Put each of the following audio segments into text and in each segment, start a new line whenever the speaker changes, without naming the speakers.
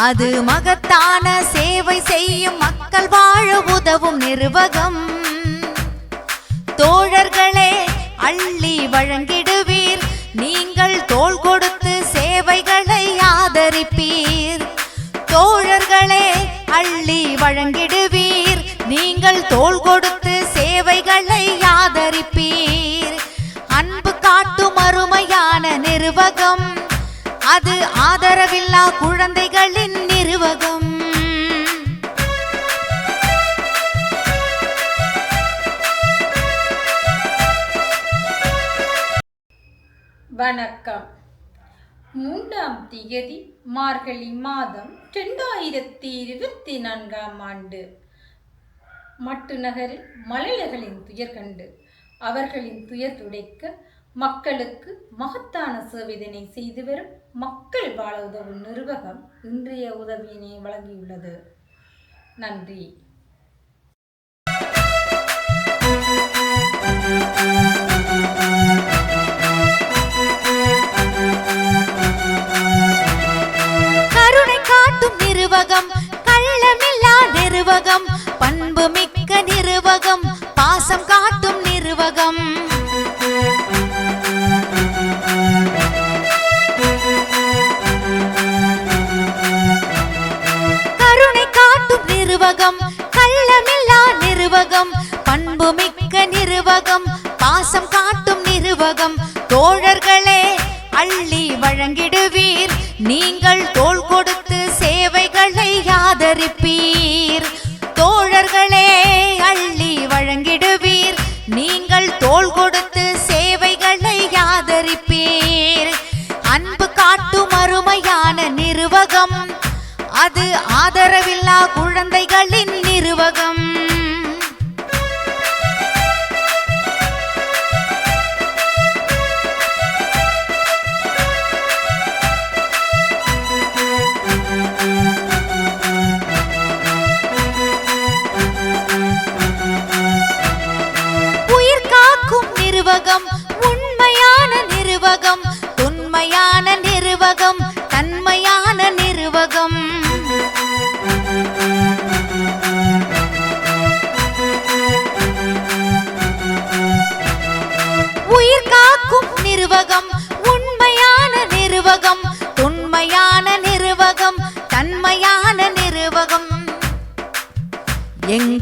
அது மகத்தான சேவை செய்யும் மக்கள் வாழ உதவும் நிருவகம். தோழர்களே அள்ளி வழங்கிடுவீர். நீங்கள் தோள் கொடுத்து சேவைகளை ஆதரிப்பீர். தோழர்களே அள்ளி வழங்கிடுவீர். நீங்கள் தோள் கொடுத்து சேவைகளை ஆதரிப்பீர். அது ஆதரவில்லா குழந்தைகளின் நிறுவகம்
வணக்கம். மூன்றாம் திகதி மார்கழி மாதம் ரெண்டாயிரத்தி இருபத்தி நான்காம் ஆண்டு. மட்டு நகரில் மலையர்களின் துயர் கண்டு அவர்களின் துயர் துடைக்க மக்களுக்கு மகத்தான சேவைதனை செய்து வரும் மக்கள் வாழ உதவும் நிர்வாகம் இன்றைய உதவியினை வழங்கியுள்ளது. நன்றி.
நிருவகம் கள்ளமில்லா நிருவகம் பண்பு மிக்க நிருவகம் பாசம் காட்டும் நிருவகம். தோழர்களே அள்ளி வழங்கிடுவீர். நீங்கள் தோல் கொடுத்து சேவைகளை ஆதரிப்பீர். தோழர்களே அள்ளி வழங்கிடுவீர். நீங்கள் தோல் கொடுத்து சேவைகளை ஆதரிப்பீர். அன்பு அது ஆதரவில்லா குழந்தைகளின் நிருவகம்.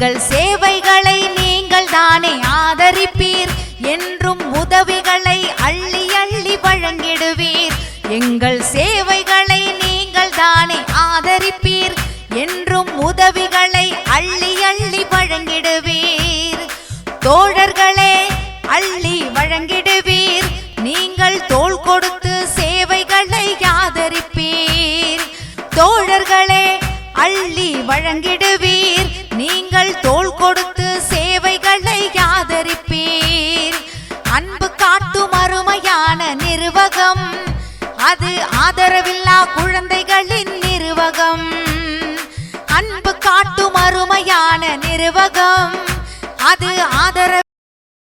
எங்கள் சேவைகளை நீங்கள் தானே ஆதரிப்பீர். என்றும் உதவிகளை அள்ளி அள்ளி வழங்கிடுவீர். எங்கள் சேவைகளை நீங்கள் தானே ஆதரிப்பீர். என்றும் உதவிகளை அள்ளி அள்ளி வழங்கிடுவீர். தோழர்களே அள்ளி வழங்கிடுவீர். நீங்கள் தோள் கொடுத்து சேவைகளை ஆதரிப்பீர். தோழர்களே அள்ளி வழங்கிடுவீர். நீங்கள் தோல் கொடுத்து சேவைகளை ஆதரிப்பீர். அன்பு காட்டும் அருமையான நிர்வாகம். அது ஆதரவில்லா குழந்தைகளின் நிர்வாகம். அன்பு காட்டும் அருமையான நிர்வாகம். அது ஆதரவு